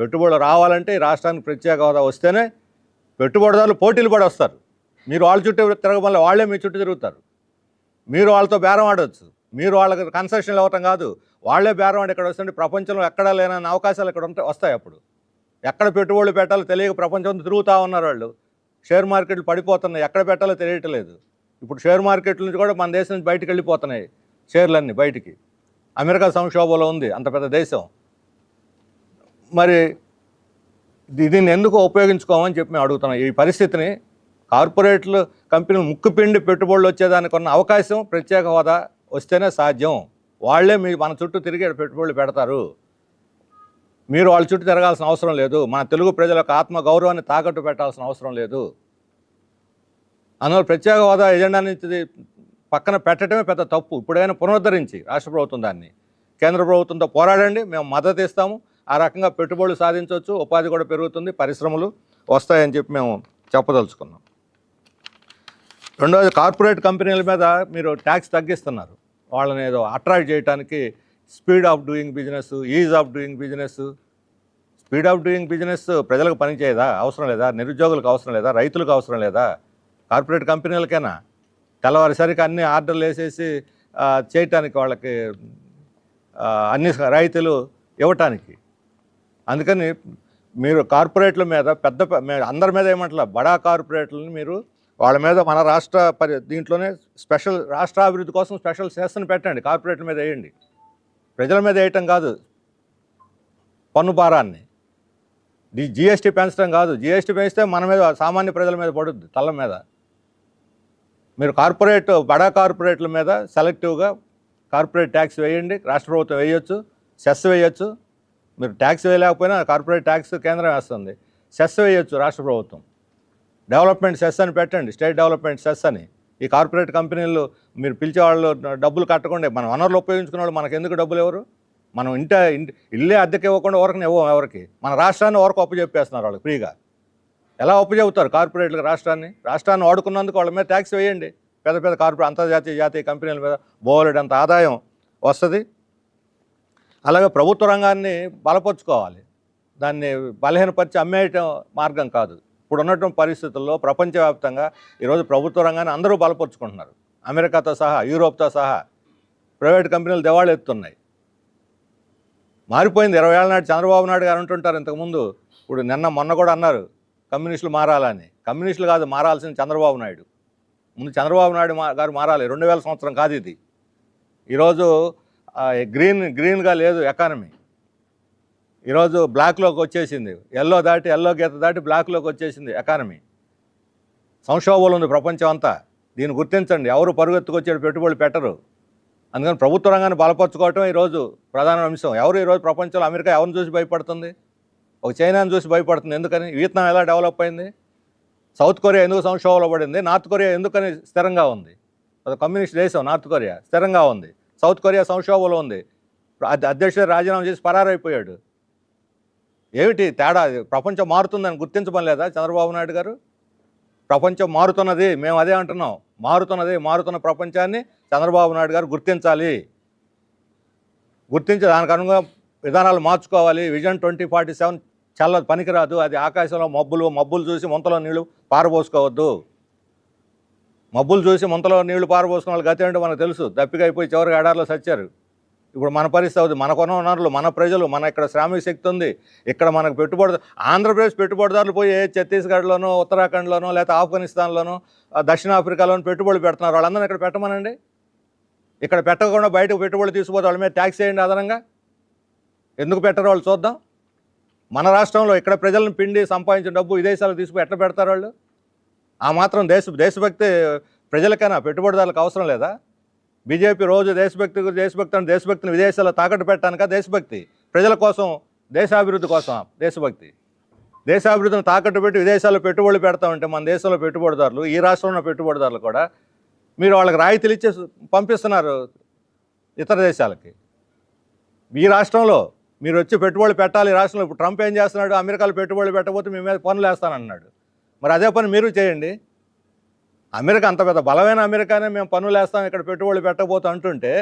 పెట్టుబడులు రావాలంటే ఈ రాష్ట్రానికి ప్రత్యేక హోదా వస్తేనే పెట్టుబడిదారులు పోటీలు పడి వస్తారు. మీరు వాళ్ళ చుట్టూ తిరగమని వాళ్ళే మీ చుట్టూ తిరుగుతారు. మీరు వాళ్ళతో బేరం ఆడవచ్చు మీరు వాళ్ళకి కన్సెషన్లు అవ్వటం కాదు. వాళ్ళే బేరం ఆడి ఇక్కడ వస్తుంటే ప్రపంచంలో ఎక్కడా లేనన్న అవకాశాలు ఇక్కడ ఉంటాయి వస్తాయి అప్పుడు. ఎక్కడ పెట్టుబడులు పెట్టాలో తెలియక ప్రపంచం తిరుగుతూ ఉన్నారు వాళ్ళు. షేర్ మార్కెట్లు పడిపోతున్నాయి. ఎక్కడ పెట్టాలో తెలియట్లేదు. ఇప్పుడు షేర్ మార్కెట్ల నుంచి కూడా మన దేశం నుంచి బయటకు వెళ్ళిపోతున్నాయి షేర్లన్నీ బయటికి. అమెరికా సంక్షోభంలో ఉంది. అంత పెద్ద దేశం. మరి దీన్ని ఎందుకు ఉపయోగించుకోమని చెప్పి మేము అడుగుతున్నాం. ఈ పరిస్థితిని కార్పొరేట్లు కంపెనీలు ముక్కుపిండి పెట్టుబడులు వచ్చేదానికి ఉన్న అవకాశం ప్రత్యేక హోదా వస్తేనే సాధ్యం. వాళ్ళే మీ మన చుట్టూ తిరిగి పెట్టుబడులు పెడతారు. మీరు వాళ్ళ చుట్టూ తిరగాల్సిన అవసరం లేదు. మన తెలుగు ప్రజల యొక్క ఆత్మ గౌరవాన్ని తాకట్టు పెట్టాల్సిన అవసరం లేదు. అందువల్ల ప్రత్యేక హోదా ఎజెండా నుంచి పక్కన పెట్టడమే పెద్ద తప్పు. ఇప్పుడైనా పునరుద్ధరించి రాష్ట్ర ప్రభుత్వం దాన్ని. కేంద్ర ప్రభుత్వంతో పోరాడండి. మేము మద్దతు ఇస్తాము. ఆ రకంగా పెట్టుబడులు సాధించవచ్చు. ఉపాధి కూడా పెరుగుతుంది. పరిశ్రమలు వస్తాయని చెప్పి మేము చెప్పదలుచుకున్నాం. రెండోది కార్పొరేట్ కంపెనీల మీద మీరు ట్యాక్స్ తగ్గిస్తున్నారు. వాళ్ళని ఏదో అట్రాక్ట్ చేయడానికి speed of doing business ease of doing business. Speed of doing business ప్రజలకు పనిచేయదా అవసరం లేదా? నిరుద్యోగులకు అవసరం లేదా? రైతులకు అవసరం లేదా? కార్పొరేట్ కంపెనీలకైనా? తెల్లవారిసరికి అన్ని ఆర్డర్లు వేసేసి చేయటానికి వాళ్ళకి అన్ని రైతులు ఇవ్వటానికి. అందుకని మీరు కార్పొరేట్ల మీద పెద్ద అందరి మీద ఏమంటారు బడా కార్పొరేట్లని మీరు వాళ్ళ మీద మన రాష్ట్ర పరి దీంట్లోనే స్పెషల్ రాష్ట్ర అభివృద్ధి కోసం స్పెషల్ సెషన్ పెట్టండి కార్పొరేట్ల మీద వేయండి. ప్రజల మీద వేయటం కాదు పన్ను భారాన్ని. ది జిఎస్టీ పెంచడం కాదు జిఎస్టీ పెంచితే మన మీద సామాన్య ప్రజల మీద పడుద్ది తల్ల మీద. మీరు కార్పొరేట్ బడా కార్పొరేట్ల మీద సెలెక్టివ్గా కార్పొరేట్ ట్యాక్స్ వేయండి రాష్ట్ర ప్రభుత్వం వేయొచ్చు సెస్ వేయొచ్చు మీరు ట్యాక్స్ వేయలేకపోయినా కార్పొరేట్ ట్యాక్స్ కేంద్రం వేస్తుంది. సెస్ వేయొచ్చు రాష్ట్ర ప్రభుత్వం. డెవలప్మెంట్ సెస్ అని పెట్టండి స్టేట్ డెవలప్మెంట్ సెస్ అని. ఈ కార్పొరేట్ కంపెనీలు మీరు పిలిచే వాళ్ళు డబ్బులు కట్టకుండా మన వనరులు ఉపయోగించుకున్న వాళ్ళు మనకు ఎందుకు డబ్బులు ఎవరు? మనం ఇంట ఇంటి ఇల్లే అద్దెకి ఇవ్వకుండా ఎవరికి ఇవ్వం ఎవరికి? మన రాష్ట్రాన్ని ఎవరికి అప్పుచెప్పేస్తున్నారు వాళ్ళు ఫ్రీగా? ఎలా అప్పుచెబుతారు కార్పొరేట్లకు రాష్ట్రాన్ని? రాష్ట్రాన్ని వాడుకున్నందుకు వాళ్ళ మీద ట్యాక్స్ వేయండి. పెద్ద పెద్ద కార్పొరేట్ అంతర్జాతీయ జాతీయ కంపెనీల మీద బోలెడంత ఆదాయం వస్తుంది. అలాగే ప్రభుత్వ రంగాన్ని బలపరుచుకోవాలి. దాన్ని బలహీనపరిచి అమ్మేయటం మార్గం కాదు. ఇప్పుడు ఉన్నటువంటి పరిస్థితుల్లో ప్రపంచవ్యాప్తంగా ఈరోజు ప్రభుత్వ రంగాన్ని అందరూ బలపరుచుకుంటున్నారు. అమెరికాతో సహా యూరోప్తో సహా ప్రైవేట్ కంపెనీలు దివాళి ఎత్తున్నాయి మారిపోయింది. ఇరవై ఏళ్ళ నాటి చంద్రబాబు నాయుడు గారు అంటుంటారు ఇంతకుముందు ఇప్పుడు నిన్న మొన్న కూడా అన్నారు కమ్యూనిస్టులు మారాలని. కమ్యూనిస్టులు కాదు మారాల్సింది చంద్రబాబు నాయుడు. ముందు చంద్రబాబు నాయుడు గారు మారాలి. రెండు వేల సంవత్సరం కాదు ఇది. ఈరోజు గ్రీన్ గ్రీన్గా లేదు ఎకానమీ. ఈరోజు బ్లాక్లోకి వచ్చేసింది. ఎల్లో దాటి ఎల్లో గీత దాటి బ్లాక్లోకి వచ్చేసింది ఎకానమీ. సంక్షోభంలో ఉంది ప్రపంచం అంతా. దీన్ని గుర్తించండి. ఎవరు పరుగెత్తుకొచ్చాడు పెట్టుబడులు పెట్టరు. అందుకని ప్రభుత్వ రంగాన్ని బలపరచుకోవటం ఈరోజు ప్రధాన అంశం. ఎవరు ఈరోజు ప్రపంచంలో అమెరికా ఎవరిని చూసి భయపడుతుంది? ఒక చైనాని చూసి భయపడుతుంది. ఎందుకని? వియత్నాం ఎలా డెవలప్ అయింది? సౌత్ కొరియా ఎందుకు సంక్షోభంలో పడింది? నార్త్ కొరియా ఎందుకని స్థిరంగా ఉంది? అది కమ్యూనిస్ట్ దేశం నార్త్ కొరియా స్థిరంగా ఉంది. సౌత్ కొరియా సంక్షోభంలో ఉంది. అధ్య- అధ్యక్షుడు రాజీనామా చేసి పరారైపోయాడు. ఏమిటి తేడా? ప్రపంచం మారుతుందని గుర్తించబడలేదా చంద్రబాబు నాయుడు గారు? ప్రపంచం మారుతున్నది మేము అదే అంటున్నాం. మారుతున్నది మారుతున్న ప్రపంచాన్ని చంద్రబాబు నాయుడు గారు గుర్తించాలి. గుర్తించి దానికి అనుగుణంగా విధానాలు మార్చుకోవాలి. విజన్ ట్వంటీ ఫార్టీ సెవెన్ చల్ల పనికిరాదు. అది ఆకాశంలో మబ్బులు మబ్బులు చూసి ముంతలో నీళ్ళు పారబోసుకోవద్దు. మబ్బులు చూసి ముంతలో నీళ్ళు పారబోసుకున్న వాళ్ళ గతి ఏంటో మనకు తెలుసు. దప్పికైపోయి అయిపోయి చివరికి ఎడారిలో సచ్చారు. ఇప్పుడు మన పరిస్థితి అవుతుంది. మనకున్న వనరులు మన ప్రజలు మన ఇక్కడ శ్రామిక శక్తి ఉంది. ఇక్కడ మనకు పెట్టుబడి ఆంధ్రప్రదేశ్ పెట్టుబడిదారులు పోయి ఛత్తీస్గఢ్లోనో ఉత్తరాఖండ్లోనో లేకపోతే ఆఫ్ఘనిస్తాన్లోనో దక్షిణాఫ్రికాలోనూ పెట్టుబడులు పెడుతున్నారు. వాళ్ళందరూ ఇక్కడ పెట్టమనండి. ఇక్కడ పెట్టకుండా బయటకు పెట్టుబడులు తీసుకుపోతే వాళ్ళ మీద ట్యాక్స్ వేయండి అదనంగా. ఎందుకు పెట్టరు వాళ్ళు చూద్దాం. మన రాష్ట్రంలో ఇక్కడ ప్రజలను పిండి సంపాదించిన డబ్బు విదేశాలకు తీసుకుని ఎట్లా పెడతారు వాళ్ళు? ఆ మాత్రం దేశ దేశభక్తి ప్రజలకైనా పెట్టుబడిదారులకు అవసరం లేదా? బీజేపీ రోజు దేశభక్తి దేశభక్తి దేశభక్తిని విదేశాల్లో తాకట్టు పెట్టడానిక దేశభక్తి? ప్రజల కోసం దేశాభివృద్ధి కోసం దేశభక్తి? దేశాభివృద్ధిని తాకట్టు పెట్టి విదేశాల్లో పెట్టుబడులు పెడతా ఉంటే మన దేశంలో పెట్టుబడిదారులు ఈ రాష్ట్రంలో పెట్టుబడిదారులు కూడా మీరు వాళ్ళకి రాయితీలు ఇచ్చి పంపిస్తున్నారు ఇతర దేశాలకి. ఈ రాష్ట్రంలో మీరు వచ్చి పెట్టుబడులు పెట్టాలి ఈ రాష్ట్రంలో ఇప్పుడు ట్రంప్ ఏం చేస్తున్నాడు? అమెరికాలో పెట్టుబడులు పెట్టకపోతే మీ మీద పనులు వేస్తానన్నాడు. మరి అదే పని మీరు చేయండి. అమెరికా అంత పెద్ద బలమైన అమెరికానే మేము పనులు వేస్తాం ఇక్కడ పెట్టుబడులు పెట్టకపోతే అంటుంటే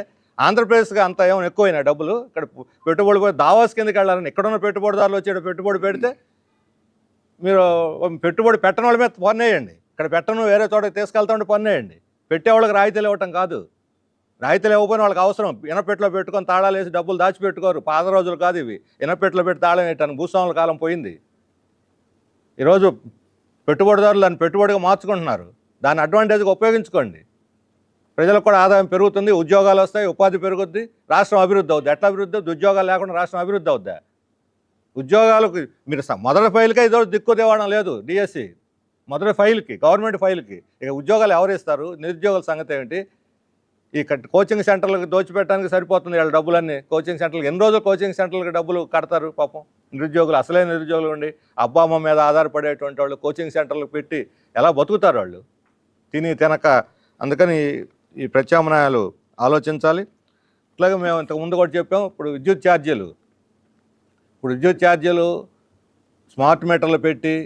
ఆంధ్రప్రదేశ్కి అంత ఏమైనా ఎక్కువైనా డబ్బులు? ఇక్కడ పెట్టుబడి పోయి దావాస్ కిందకి వెళ్ళాలని ఎక్కడున్న పెట్టుబడిదారులు వచ్చి పెట్టుబడి పెడితే మీరు పెట్టుబడి పెట్టని వాళ్ళ మీద పన్నేయండి. ఇక్కడ పెట్టను వేరే చోటకి తీసుకెళ్తా ఉంటే పన్నేయండి. పెట్టేవాళ్ళకి రాయితీలు ఇవ్వటం కాదు. రాయితీలు ఇవ్వకపోయినా వాళ్ళకి అవసరం. ఇనపెట్లో పెట్టుకొని తాళాలు వేసి డబ్బులు దాచిపెట్టుకోరు. పాత రోజులు కాదు ఇవి. ఇనపెట్లో పెట్టి తాళం వేయటాను భూస్వాముల కాలం పోయింది. ఈరోజు పెట్టుబడిదారులు దాన్ని పెట్టుబడిగా మార్చుకుంటున్నారు. దాన్ని అడ్వాంటేజ్గా ఉపయోగించుకోండి. ప్రజలకు కూడా ఆదాయం పెరుగుతుంది ఉద్యోగాలు వస్తాయి ఉపాధి పెరుగుద్ది రాష్ట్రం అభివృద్ధి అవుద్ది. ఎట్లా అభివృద్ధి? అవుద్ది ఉద్యోగాలు లేకుండా రాష్ట్రం అభివృద్ధి అవుద్దా? ఉద్యోగాలకు మీరు మొదటి ఫైల్కే ఇదో దిక్కు తేవడం లేదు డిఎస్సి మొదటి ఫైల్కి గవర్నమెంట్ ఫైల్కి. ఇక ఉద్యోగాలు ఎవరు ఇస్తారు? నిరుద్యోగుల సంగతి ఏమిటి? ఈ కోచింగ్ సెంటర్లకు దోచిపెట్టడానికి సరిపోతుంది వీళ్ళ డబ్బులన్నీ. కోచింగ్ సెంటర్లకు ఎన్ని రోజులు కోచింగ్ సెంటర్లకు డబ్బులు కడతారు పాపం? నిరుద్యోగులు అసలే నిరుద్యోగులు ఉండి అబ్బా అమ్మ మీద ఆధారపడేటువంటి వాళ్ళు కోచింగ్ సెంటర్లకు పెట్టి ఎలా బతుకుతారు వాళ్ళు? తిని తినక అందుకని ఈ ప్రత్యామ్నాయాలు ఆలోచించాలి. ఇట్లాగే మేము ఇంతకు ముందు కూడా చెప్పాం ఇప్పుడు విద్యుత్ ఛార్జీలు. ఇప్పుడు విద్యుత్ ఛార్జీలు స్మార్ట్ మీటర్లు పెట్టి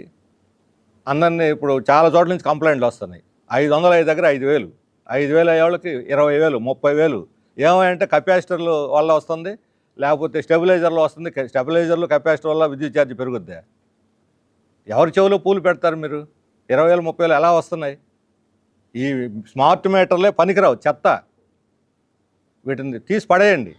అందరినీ ఇప్పుడు చాలా చోట్ల నుంచి కంప్లైంట్లు వస్తున్నాయి. ఐదు వందల ఐదు దగ్గర ఐదు వేలు. ఐదు వేలు అయ్యేవాళ్ళకి ఇరవై వేలు ముప్పై వేలు. ఏమంటే కెపాసిటర్లు వల్ల వస్తుంది లేకపోతే స్టెబిలైజర్లో వస్తుంది. స్టెబిలైజర్లు కెపాసిటర్ వల్ల విద్యుత్ ఛార్జ్ పెరుగుద్ది? ఎవరి చెవిలో పూలు పెడతారు మీరు? ఇరవై వేలు ముప్పై వేలు ఎలా వస్తున్నాయి? ఈ స్మార్ట్ మీటర్లే పనికిరావు చెత్త. వీటిని తీసి పడేయండి.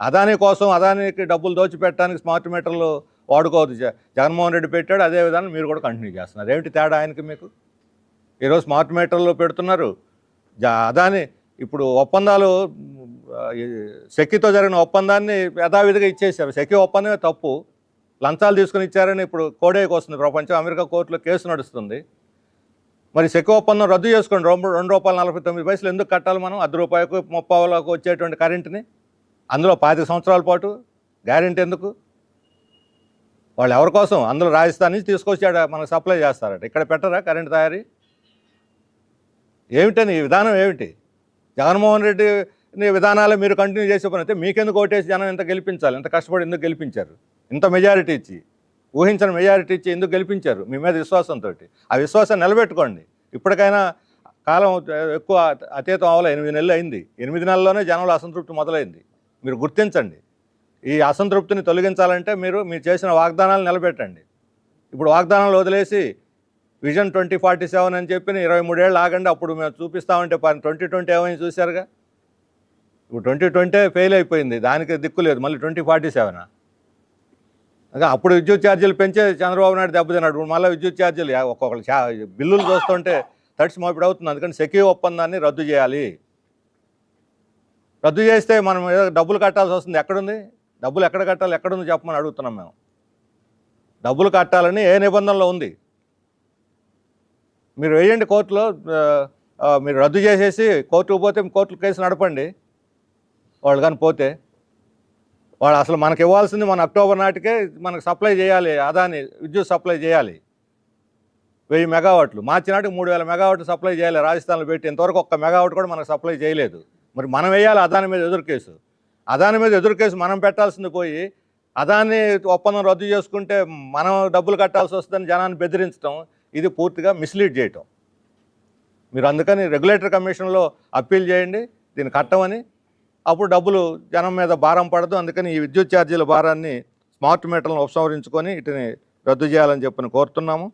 అదాని కోసం అదానికి డబ్బులు దోచిపెట్టడానికి స్మార్ట్ మీటర్లు వాడుకోవద్దు. జ- జగన్మోహన్ రెడ్డి పెట్టాడు అదే విధానం మీరు కూడా కంటిన్యూ చేస్తున్నారు. ఏమిటి తేడా ఆయనకి మీకు? ఈరోజు స్మార్ట్ మీటర్లు పెడుతున్నారు అదాని ఇప్పుడు ఒప్పందాలు శక్తితో సెక్కితో జరిగిన ఒప్పందాన్ని యథావిధిగా ఇచ్చేశారు. సెక్కి ఒప్పందమే తప్పు. లంచాలు తీసుకుని ఇచ్చారని ఇప్పుడు కోడేకి వస్తుంది ప్రపంచం. అమెరికా కోర్టులో కేసు నడుస్తుంది. మరి సెక్కి ఒప్పందం రద్దు చేసుకోండి. రెండు రెండు రూపాయలు నలభై తొమ్మిది పైసలు ఎందుకు కట్టాలి మనం? అర్ధ రూపాయకు ముప్పావులకు వచ్చేటువంటి కరెంటుని? అందులో పాతిక సంవత్సరాల పాటు గ్యారెంటీ ఎందుకు? వాళ్ళు ఎవరి కోసం? అందులో రాజస్థాన్ నుంచి తీసుకొచ్చాడ మనకు సప్లై చేస్తారట. ఇక్కడ పెట్టరా కరెంట్ తయారీ? ఏమిటని విధానం ఏమిటి? జగన్మోహన్ రెడ్డి విధానాలు మీరు కంటిన్యూ చేసే పని అయితే మీకెందుకు ఓటేసి జనం ఇంత గెలిపించాలి? ఇంత కష్టపడి ఎందుకు గెలిపించారు? ఇంత మెజారిటీ ఇచ్చి ఊహించిన మెజారిటీ ఇచ్చి ఎందుకు గెలిపించారు? మీ మీద విశ్వాసంతో ఆ విశ్వాసం నిలబెట్టుకోండి. ఇప్పటికైనా కాలం ఎక్కువ అతీతం అవ్వలే ఎనిమిది నెలలు అయింది. ఎనిమిది నెలల్లోనే జనంలో అసంతృప్తి మొదలైంది. మీరు గుర్తించండి. ఈ అసంతృప్తిని తొలగించాలంటే మీరు మీరు చేసిన వాగ్దానాలు నిలబెట్టండి. ఇప్పుడు వాగ్దానాలు వదిలేసి విజన్ ట్వంటీ ఫార్టీ సెవెన్ అని చెప్పి ఇరవై మూడేళ్ళు ఆగండి అప్పుడు మేము చూపిస్తామంటే ట్వంటీ ట్వంటీ ఏమైనా చూశారుగా? ఇప్పుడు ట్వంటీ ట్వంటీ ఫెయిల్ అయిపోయింది దానికి దిక్కు లేదు మళ్ళీ ట్వంటీ ఫార్టీ సెవెన్? అదే అప్పుడు విద్యుత్ ఛార్జీలు పెంచే చంద్రబాబు నాయుడు దెబ్బతిన్నాడు ఇప్పుడు మళ్ళీ విద్యుత్ ఛార్జీలు ఒక్కొక్కరు చా బిల్లులు చూస్తుంటే తడిసి మోపిడి అవుతుంది అందుకని సెక్యూ ఒప్పందాన్ని రద్దు చేయాలి. రద్దు చేస్తే మనం ఏదో డబ్బులు కట్టాల్సి వస్తుంది ఎక్కడుంది? డబ్బులు ఎక్కడ కట్టాలి ఎక్కడుంది చెప్పమని అడుగుతున్నాం మేము. డబ్బులు కట్టాలని ఏ నిబంధనలో ఉంది? మీరు వేయండి కోర్టులో మీరు రద్దు చేసేసి కోర్టుకు పోతే కోర్టులో కేసు నడపండి. వాళ్ళు కానీ పోతే. వాళ్ళు అసలు మనకి ఇవ్వాల్సింది మన అక్టోబర్ నాటికే మనకు సప్లై చేయాలి అదాని విద్యుత్ సప్లై చేయాలి. వెయ్యి మెగావాట్లు. మార్చి నాటికి మూడు వేల మెగావాట్లు సప్లై చేయాలి రాజస్థాన్లో పెట్టి ఇంతవరకు ఒక్క మెగావాట్ కూడా మనకు సప్లై చేయలేదు. మరి మనం వేయాలి అదాని మీద ఎదురు కేసు. అదాని మీద ఎదురు కేసు మనం పెట్టాల్సింది పోయి అదాన్ని ఒప్పందం రద్దు చేసుకుంటే మనం డబ్బులు కట్టాల్సి వస్తుందని జనాన్ని బెదిరించడం ఇది పూర్తిగా మిస్లీడ్ చేయటం. మీరు అందుకని రెగ్యులేటర్ కమిషన్లో అప్పీల్ చేయండి దీన్ని కట్టమని. అప్పుడు డబ్బులు జనం మీద భారం పడదు అందుకని ఈ విద్యుత్ ఛార్జీల భారాన్ని స్మార్ట్ మీటర్లను ఉపసంహరించుకొని వీటిని రద్దు చేయాలని చెప్పని కోరుతున్నాము.